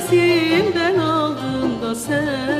nefesinden aldın da sen